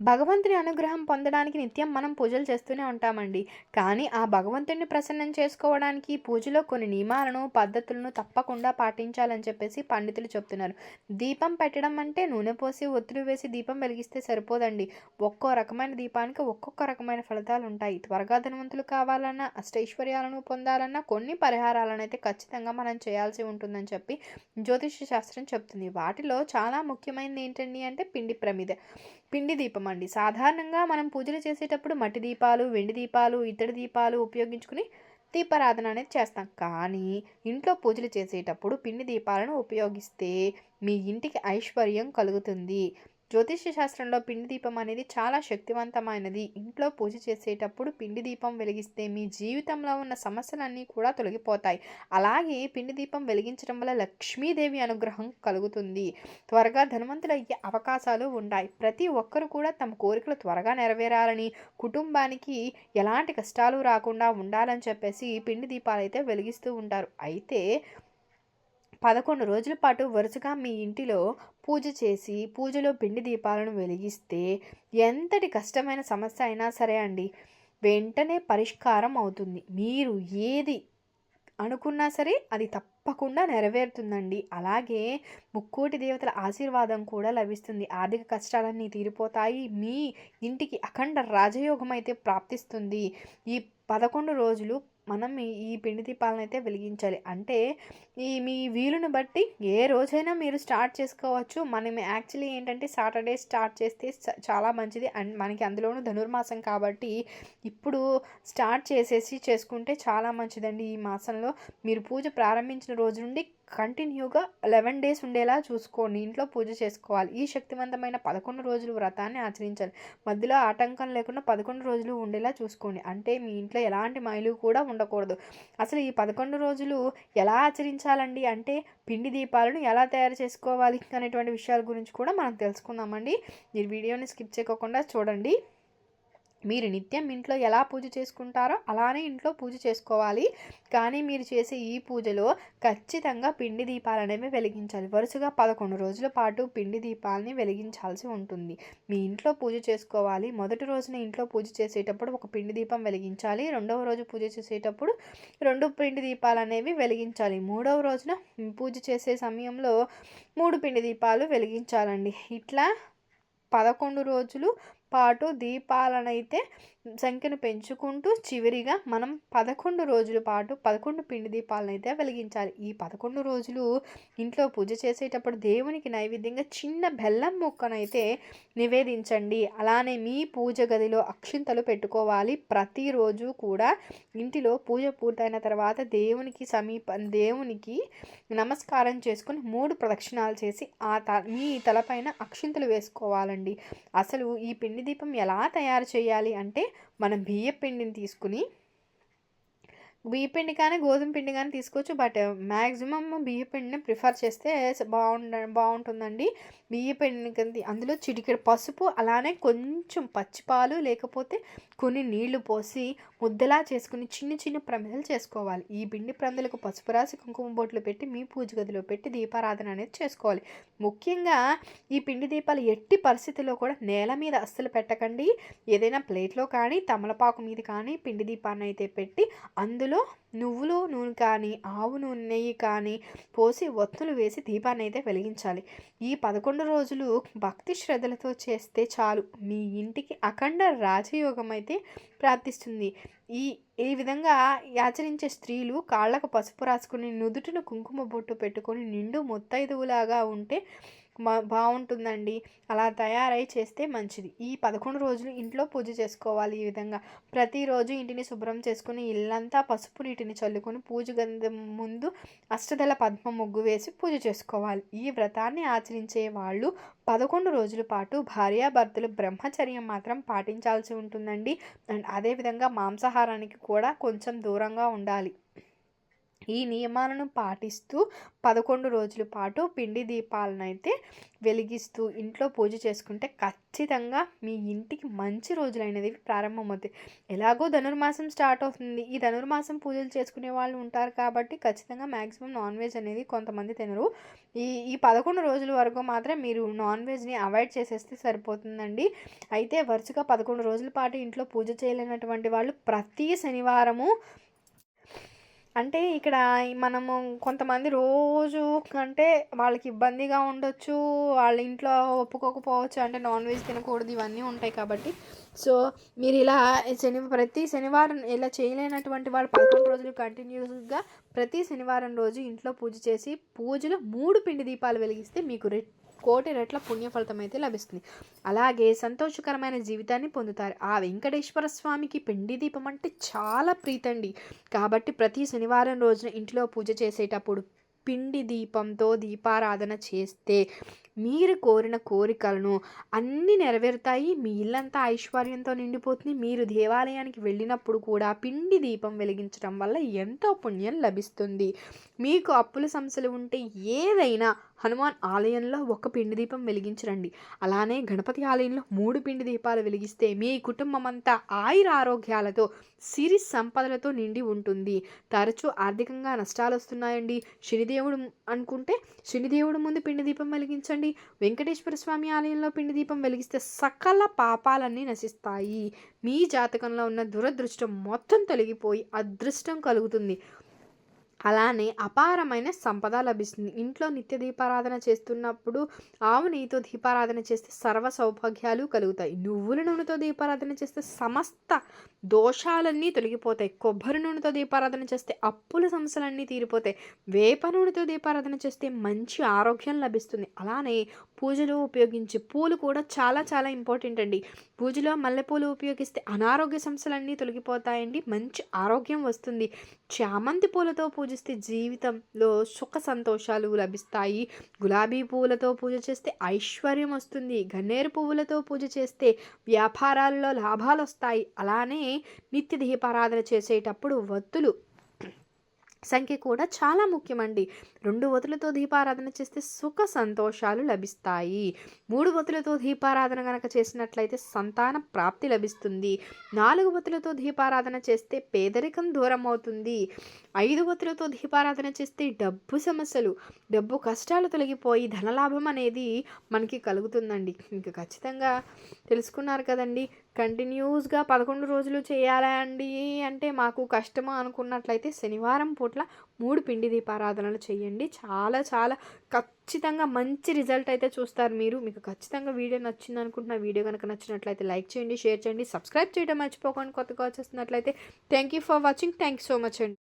భగవంతుని అనుగ్రహం పొందడానికి నిత్యం మనం పూజలు చేస్తూనే ఉంటామండి. కానీ ఆ భగవంతుడిని ప్రసన్నం చేసుకోవడానికి పూజలో కొన్ని నియమాలను పద్ధతులను తప్పకుండా పాటించాలని చెప్పేసి పండితులు చెప్తున్నారు. దీపం పెట్టడం అంటే నూనె పోసి ఒత్తులు వేసి దీపం వెలిగిస్తే సరిపోదండి. ఒక్కో రకమైన దీపానికి ఒక్కొక్క రకమైన ఫలితాలు ఉంటాయి. త్వరగా ధనవంతులు కావాలన్నా అష్టైశ్వర్యాలను పొందాలన్నా కొన్ని పరిహారాలను అయితే ఖచ్చితంగా మనం చేయాల్సి ఉంటుందని చెప్పి జ్యోతిష శాస్త్రం చెప్తుంది. వాటిలో చాలా ముఖ్యమైనది ఏంటండి అంటే పిండి ప్రమిద. పిండి దీపం అండి సాధారణంగా మనం పూజలు చేసేటప్పుడు మట్టి దీపాలు వెండి దీపాలు ఇత్తడి దీపాలు ఉపయోగించుకుని దీపారాధన అనేది చేస్తాం. కానీ ఇంట్లో పూజలు చేసేటప్పుడు పిండి దీపాలను ఉపయోగిస్తే మీ ఇంటికి ఐశ్వర్యం కలుగుతుంది. జ్యోతిష్య శాస్త్రంలో పిండి దీపం అనేది చాలా శక్తివంతమైనది. ఇంట్లో పూజ చేసేటప్పుడు పిండి దీపం వెలిగిస్తే మీ జీవితంలో ఉన్న సమస్యలన్నీ కూడా తొలగిపోతాయి. అలాగే పిండి దీపం వెలిగించడం వల్ల లక్ష్మీదేవి అనుగ్రహం కలుగుతుంది. త్వరగా ధనవంతులయ్యే అవకాశాలు ఉంటాయి. ప్రతి ఒక్కరు కూడా తమ కోరికలు త్వరగా నెరవేరాలని కుటుంబానికి ఎలాంటి కష్టాలు రాకుండా ఉండాలని చెప్పేసి పిండి దీపాలు అయితే వెలిగిస్తూ ఉంటారు. అయితే పదకొండు రోజుల పాటు వరుసగా మీ ఇంటిలో పూజ చేసి పూజలో పిండి దీపాలను వెలిగిస్తే ఎంతటి కష్టమైన సమస్య అయినా సరే అండి వెంటనే పరిష్కారం అవుతుంది. మీరు ఏది అనుకున్నా సరే అది తప్పకుండా నెరవేరుతుందండి. అలాగే ముక్కోటి దేవతల ఆశీర్వాదం కూడా లభిస్తుంది. ఆర్థిక కష్టాలన్నీ తీరిపోతాయి. మీ ఇంటికి అఖండ రాజయోగం అయితే ప్రాప్తిస్తుంది. ఈ పదకొండు రోజులు మనం ఈ- పిండి దీపాలను అయితే వెలిగించాలి. అంటే ఈ మీ వీలుని బట్టి ఏ రోజైనా మీరు స్టార్ట్ చేసుకోవచ్చు. మనం యాక్చువల్లీ ఏంటంటే సాటర్డే స్టార్ట్ చేస్తే చాలా మంచిది. అండ్ మనకి అందులోనూ ధనుర్మాసం కాబట్టి ఇప్పుడు స్టార్ట్ చేసేసి చేసుకుంటే చాలా మంచిదండి ఈ మాసంలో. మీరు పూజ ప్రారంభించిన రోజు నుండి కంటిన్యూగా లెవెన్ డేస్ ఉండేలా చూసుకోండి ఇంట్లో పూజ చేసుకోవాలి. ఈ శక్తివంతమైన పదకొండు రోజులు వ్రతాన్ని ఆచరించాలి. మధ్యలో ఆటంకం లేకుండా పదకొండు రోజులు ఉండేలా చూసుకోండి. అంటే మీ ఇంట్లో ఎలాంటి మైలు కూడా ఉండకూడదు. అసలు ఈ పదకొండు రోజులు ఎలా ఆచరించాలండి? అంటే పిండి దీపాలను ఎలా తయారు చేసుకోవాలి? అనేటువంటి విషయాల గురించి కూడా మనం తెలుసుకుందామండి. మీరు వీడియోని స్కిప్ చేయకుండా చూడండి. మీరు నిత్యం ఇంట్లో ఎలా పూజ చేసుకుంటారో అలానే ఇంట్లో పూజ చేసుకోవాలి. కానీ మీరు చేసే ఈ పూజలో ఖచ్చితంగా పిండి దీపాలు అనేవి వెలిగించాలి. వరుసగా పదకొండు రోజుల పాటు పిండి దీపాలని వెలిగించాల్సి ఉంటుంది. మీ ఇంట్లో పూజ చేసుకోవాలి. మొదటి రోజున ఇంట్లో పూజ చేసేటప్పుడు ఒక పిండి దీపం వెలిగించాలి. రెండవ రోజు పూజ చేసేటప్పుడు రెండు పిండి దీపాలు అనేవి వెలిగించాలి. మూడవ రోజున పూజ చేసే సమయంలో మూడు పిండి దీపాలు వెలిగించాలండి. ఇట్లా పదకొండు రోజులు పాటు దీపాలనైతే సంఖ్యను పెంచుకుంటూ చివరిగా మనం పదకొండు రోజుల పాటు పదకొండు పిండి దీపాలను అయితే వెలిగించాలి. ఈ పదకొండు రోజులు ఇంట్లో పూజ చేసేటప్పుడు దేవునికి నైవేద్యంగా చిన్న బెల్లం ముక్కనైతే నివేదించండి. అలానే మీ పూజ గదిలో అక్షింతలు పెట్టుకోవాలి. ప్రతిరోజు కూడా ఇంటిలో పూజ పూర్తయిన తర్వాత దేవునికి సమీప దేవునికి నమస్కారం చేసుకుని మూడు ప్రదక్షిణాలు చేసి ఆ త మీ తలపైన అక్షింతలు వేసుకోవాలండి. అసలు ఈ పిండి దీపం ఎలా తయారు చేయాలి అంటే మనం బియ్య పిండిని తీసుకుని బియ్య పిండి కానీ గోధుమ పిండి కానీ తీసుకోవచ్చు. బట్ మ్యాక్సిమమ్ బియ్య పిండిని ప్రిఫర్ చేస్తే బాగుండ బాగుంటుందండి. బియ్య పిండిని కింద అందులో చిటికెడు పసుపు అలానే కొంచెం పచ్చిపాలు లేకపోతే కొన్ని నీళ్ళు పోసి ముద్దలా చేసుకుని చిన్న చిన్న ప్రమిదలు చేసుకోవాలి. ఈ పిండి ప్రమిదలకు పసుపు రాసి కుంకుమ బొట్లు పెట్టి మీ పూజ గదిలో పెట్టి దీపారాధన అనేది చేసుకోవాలి. ముఖ్యంగా ఈ పిండి దీపాలు ఎట్టి పరిస్థితుల్లో కూడా నేల మీద అస్సలు పెట్టకండి. ఏదైనా ప్లేట్లో కానీ తమలపాకు మీద కానీ పిండి దీపాన్ని అయితే పెట్టి అందులో నువ్వులు నూనె కానీ ఆవు నూనె నెయ్యి కానీ పోసి ఒత్తులు వేసి దీపాన్ని అయితే వెలిగించాలి. ఈ పదకొండు రోజులు భక్తి శ్రద్ధలతో చేస్తే చాలు. మీ ఇంటికి అఖండ రాజయోగం అయితే ప్రార్థిస్తుంది ఈ ఈ విధంగా ఆచరించే స్త్రీలు కాళ్ళకు పసుపు రాసుకుని నుదుటిన కుంకుమ బొట్టు పెట్టుకొని నిండు ముత్తైదువులాగా ఉంటే బాగుంటుందండి అలా తయారై చేస్తే మంచిది. ఈ పదకొండు రోజులు ఇంట్లో పూజ చేసుకోవాలి ఈ విధంగా. ప్రతిరోజు ఇంటిని శుభ్రం చేసుకుని ఇల్లంతా పసుపు నీటిని చల్లుకొని పూజ గంధం ముందు అష్టదళ పద్మ ముగ్గు వేసి పూజ చేసుకోవాలి. ఈ వ్రతాన్ని ఆచరించే వాళ్ళు పదకొండు రోజుల పాటు భార్యాభర్తలు బ్రహ్మచర్యం మాత్రం పాటించాల్సి ఉంటుందండి. అండ్ అదేవిధంగా మాంసాహారానికి కూడా కొంచెం దూరంగా ఉండాలి. ఈ నియమాలను పాటిస్తూ పదకొండు రోజుల పాటు పిండి దీపాలను అయితే వెలిగిస్తూ ఇంట్లో పూజ చేసుకుంటే ఖచ్చితంగా మీ ఇంటికి మంచి రోజులైనది ప్రారంభమవుతాయి. ఎలాగో ధనుర్మాసం స్టార్ట్ అవుతుంది. ఈ ధనుర్మాసం పూజలు చేసుకునే వాళ్ళు ఉంటారు కాబట్టి ఖచ్చితంగా మ్యాక్సిమం నాన్ వెజ్ అనేది కొంతమంది తినరు. ఈ ఈ పదకొండు రోజుల వరకు మాత్రం మీరు నాన్ వెజ్ని అవాయిడ్ చేసేస్తే సరిపోతుందండి. అయితే వరుసగా పదకొండు రోజుల పాటు ఇంట్లో పూజ చేయలేనటువంటి వాళ్ళు ప్రతి శనివారము అంటే ఇక్కడ మనము కొంతమంది రోజు అంటే వాళ్ళకి ఇబ్బందిగా ఉండొచ్చు వాళ్ళ ఇంట్లో ఒప్పుకోకపోవచ్చు అంటే నాన్ వెజ్ తినకూడదు ఇవన్నీ ఉంటాయి కాబట్టి. సో మీరు ఇలా శని ప్రతి శనివారం ఇలా చేయలేనటువంటి వాళ్ళు పదకొండు రోజులు కంటిన్యూస్గా ప్రతి శనివారం రోజు ఇంట్లో పూజ చేసి పూజలో మూడు పిండి దీపాలు వెలిగిస్తే మీకు రె కోటి రెట్ల పుణ్యఫలితం అయితే లభిస్తుంది. అలాగే సంతోషకరమైన జీవితాన్ని పొందుతారు. ఆ వెంకటేశ్వర స్వామికి పిండి దీపం అంటే చాలా ప్రీతండి. కాబట్టి ప్రతి శనివారం రోజున ఇంట్లో పూజ చేసేటప్పుడు పిండి దీపంతో దీపారాధన చేస్తే మీరు కోరిన కోరికలను అన్నీ నెరవేరుతాయి. మీ ఇల్లంతా ఐశ్వర్యంతో నిండిపోతుంది. మీరు దేవాలయానికి వెళ్ళినప్పుడు కూడా పిండి దీపం వెలిగించడం వల్ల ఎంతో పుణ్యం లభిస్తుంది. మీకు అప్పుల సమస్యలు ఉంటే ఏదైనా హనుమాన్ ఆలయంలో ఒక పిండి దీపం వెలిగించరండి. అలానే గణపతి ఆలయంలో మూడు పిండి దీపాలు వెలిగిస్తే మీ కుటుంబం అంతా ఆయుర ఆరోగ్యాలతో సిరి సంపదలతో నిండి ఉంటుంది. తరచూ ఆర్థికంగా నష్టాలు వస్తున్నాయండి శనిదేవుడు అనుకుంటే శనిదేవుడు ముందు పిండి దీపం వెలిగించండి. వెంకటేశ్వర స్వామి ఆలయంలో పిండి దీపం వెలిగిస్తే సకల పాపాలన్నీ నశిస్తాయి. మీ జాతకంలో ఉన్న దురదృష్టం మొత్తం తొలగిపోయి అదృష్టం కలుగుతుంది. అలానే అపారమైన సంపద లభిస్తుంది. ఇంట్లో నిత్య దీపారాధన చేస్తున్నప్పుడు ఆవు నెయ్యితో దీపారాధన చేస్తే సర్వ సౌభాగ్యాలు కలుగుతాయి. నువ్వుల నూనెతో దీపారాధన చేస్తే సమస్త దోషాలన్నీ తొలగిపోతాయి. కొబ్బరి నూనెతో దీపారాధన చేస్తే అప్పుల సమస్యలన్నీ తీరిపోతాయి. వేప నూనెతో దీపారాధన చేస్తే మంచి ఆరోగ్యం లభిస్తుంది. అలానే పూజలో ఉపయోగించే పూలు కూడా చాలా చాలా ఇంపార్టెంట్ అండి. పూజలో మల్లెపూలు ఉపయోగిస్తే అనారోగ్య సమస్యలన్నీ తొలగిపోతాయండి. మంచి ఆరోగ్యం వస్తుంది. చామంతి పూలతో పూజిస్తే జీవితంలో సుఖ సంతోషాలు లభిస్తాయి. గులాబీ పువ్వులతో పూజ చేస్తే ఐశ్వర్యం వస్తుంది. గన్నేరు పువ్వులతో పూజ చేస్తే వ్యాపారాల్లో లాభాలు వస్తాయి అలానే నిత్య దీపారాధన చేసేటప్పుడు వత్తులు సంఖ్య కూడా చాలా ముఖ్యమండి. రెండు వతులతో దీపారాధన చేస్తే సుఖ సంతోషాలు లభిస్తాయి. మూడు వతులతో దీపారాధన కనుక చేసినట్లయితే సంతాన ప్రాప్తి లభిస్తుంది. నాలుగు వతులతో దీపారాధన చేస్తే పేదరికం దూరం అవుతుంది. ఐదు వతులతో దీపారాధన చేస్తే డబ్బు సమస్యలు డబ్బు కష్టాలు తొలగిపోయి ధనలాభం అనేది మనకి కలుగుతుందండి. ఇంకా ఖచ్చితంగా తెలుసుకున్నారు కదండి. కంటిన్యూస్గా పదకొండు రోజులు చేయాలండి అంటే మాకు కష్టమా అనుకున్నట్లయితే శనివారం పూట్ల మూడు పిండి దీపారాధనలు చేయండి. చాలా చాలా ఖచ్చితంగా మంచి రిజల్ట్ అయితే చూస్తారు మీరు. మీకు ఖచ్చితంగా వీడియో నచ్చింది అనుకుంటున్న వీడియో కనుక నచ్చినట్లయితే లైక్ చేయండి షేర్ చేయండి సబ్స్క్రైబ్ చేయడం మర్చిపోకండి. కొత్తగా వచ్చేస్తున్నట్లయితే thank you for watching. Thank you so much అండి.